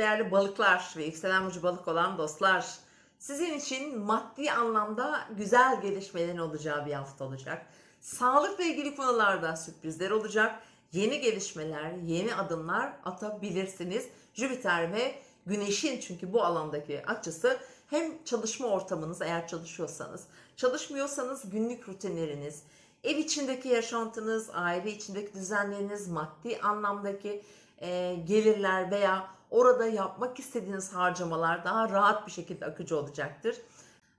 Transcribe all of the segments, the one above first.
Değerli balıklar ve yükselen burcu balık olan dostlar, sizin için maddi anlamda güzel gelişmelerin olacağı bir hafta olacak. Sağlıkla ilgili konularda sürprizler olacak. Yeni gelişmeler, yeni adımlar atabilirsiniz. Jüpiter ve Güneş'in çünkü bu alandaki açısı hem çalışma ortamınız eğer çalışıyorsanız, çalışmıyorsanız günlük rutinleriniz, ev içindeki yaşantınız, aile içindeki düzenleriniz, maddi anlamdaki e, gelirler veya orada yapmak istediğiniz harcamalar daha rahat bir şekilde akıcı olacaktır.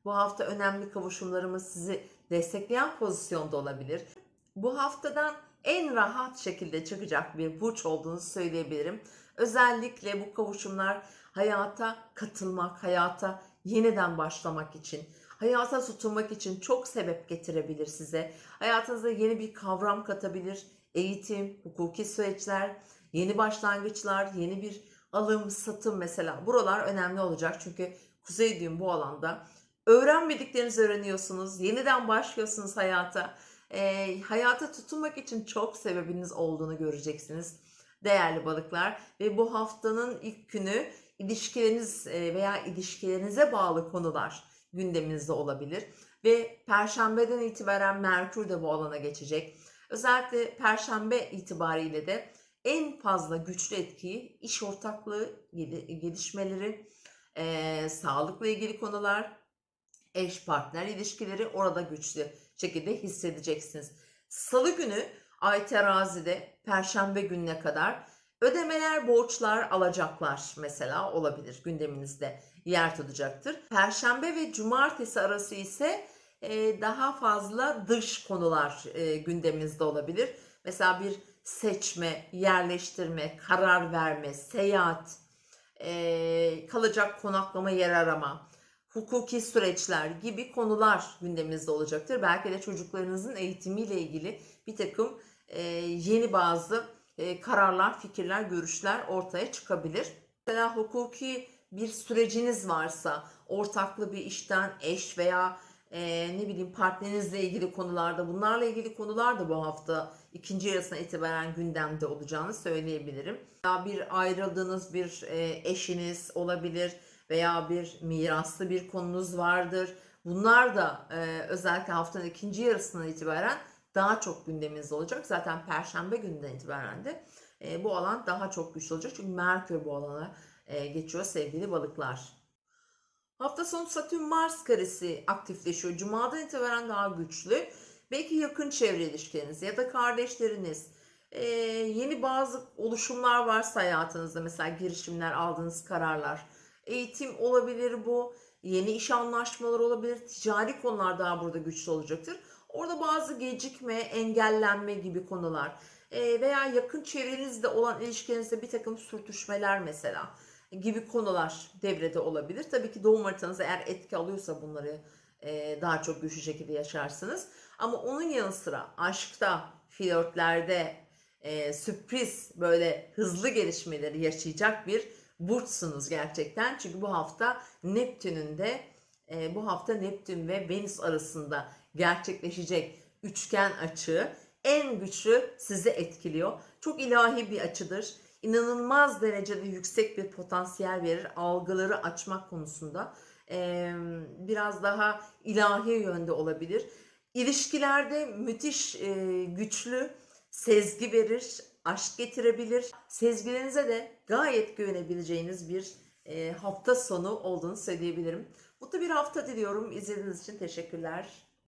Bu hafta önemli kavuşumlarımız sizi destekleyen pozisyonda olabilir. Bu haftadan en rahat şekilde çıkacak bir burç olduğunu söyleyebilirim. Özellikle bu kavuşumlar hayata katılmak, hayata yeniden başlamak için, hayata tutunmak için çok sebep getirebilir size. Hayatınıza yeni bir kavram katabilir. Eğitim, hukuki süreçler, yeni başlangıçlar, yeni bir alım, satım mesela. Buralar önemli olacak çünkü Kuzey düğüm bu alanda. Öğrenmediklerinizi öğreniyorsunuz, yeniden başlıyorsunuz hayata. Ee, hayata tutunmak için çok sebebiniz olduğunu göreceksiniz değerli balıklar. Ve bu haftanın ilk günü ilişkileriniz e, veya ilişkilerinize bağlı konular gündeminizde olabilir. Ve perşembeden itibaren Merkür de bu alana geçecek. Özellikle perşembe itibariyle de en fazla güçlü etkiyi iş ortaklığı gel- gelişmeleri, e, sağlıkla ilgili konular, eş partner ilişkileri orada güçlü şekilde hissedeceksiniz. Salı günü Ay terazide perşembe gününe kadar ödemeler, borçlar, alacaklar mesela olabilir gündeminizde yer tutacaktır. Perşembe ve cumartesi arası ise e, daha fazla dış konular e, gündeminizde olabilir. Mesela bir seçme, yerleştirme, karar verme, seyahat, e, kalacak konaklama yer arama, hukuki süreçler gibi konular gündeminizde olacaktır. Belki de çocuklarınızın eğitimiyle ilgili bir takım e, yeni bazı e, kararlar, fikirler, görüşler ortaya çıkabilir. Mesela hukuki bir süreciniz varsa, ortaklı bir işten eş veya e, ne bileyim partnerinizle ilgili konularda, bunlarla ilgili konular da bu hafta ikinci yarısına itibaren gündemde olacağını söyleyebilirim. Veya bir ayrıldığınız bir e, eşiniz olabilir veya bir miraslı bir konunuz vardır. Bunlar da e, özellikle haftanın ikinci yarısından itibaren daha çok gündeminizde olacak. Zaten perşembe gününden itibaren de e, bu alan daha çok güçlü olacak. Çünkü Merkür bu alana e, geçiyor sevgili balıklar. Hafta sonu Satürn Mars karesi aktifleşiyor. Cuma'dan itibaren daha güçlü. Belki yakın çevre ilişkileriniz ya da kardeşleriniz, e, yeni bazı oluşumlar varsa hayatınızda mesela girişimler, aldığınız kararlar, eğitim olabilir bu, yeni iş anlaşmaları olabilir, ticari konular daha burada güçlü olacaktır. Orada bazı gecikme, engellenme gibi konular e, veya yakın çevrenizde olan ilişkinizde bir takım sürtüşmeler mesela gibi konular devrede olabilir. Tabii ki doğum haritanız eğer etki alıyorsa bunları e, daha çok güçlü şekilde yaşarsınız. Ama onun yanı sıra aşkta, flörtlerde e, sürpriz böyle hızlı gelişmeleri yaşayacak bir burçsunuz gerçekten. Çünkü bu hafta Neptün'ün de e, bu hafta Neptün ve Venüs arasında gerçekleşecek üçgen açığı en güçlü sizi etkiliyor. Çok ilahi bir açıdır. İnanılmaz derecede yüksek bir potansiyel verir algıları açmak konusunda. Biraz daha ilahi yönde olabilir. İlişkilerde müthiş güçlü sezgi verir, aşk getirebilir. Sezgilerinize de gayet güvenebileceğiniz bir hafta sonu olduğunu söyleyebilirim. Mutlu bir hafta diliyorum. İzlediğiniz için teşekkürler.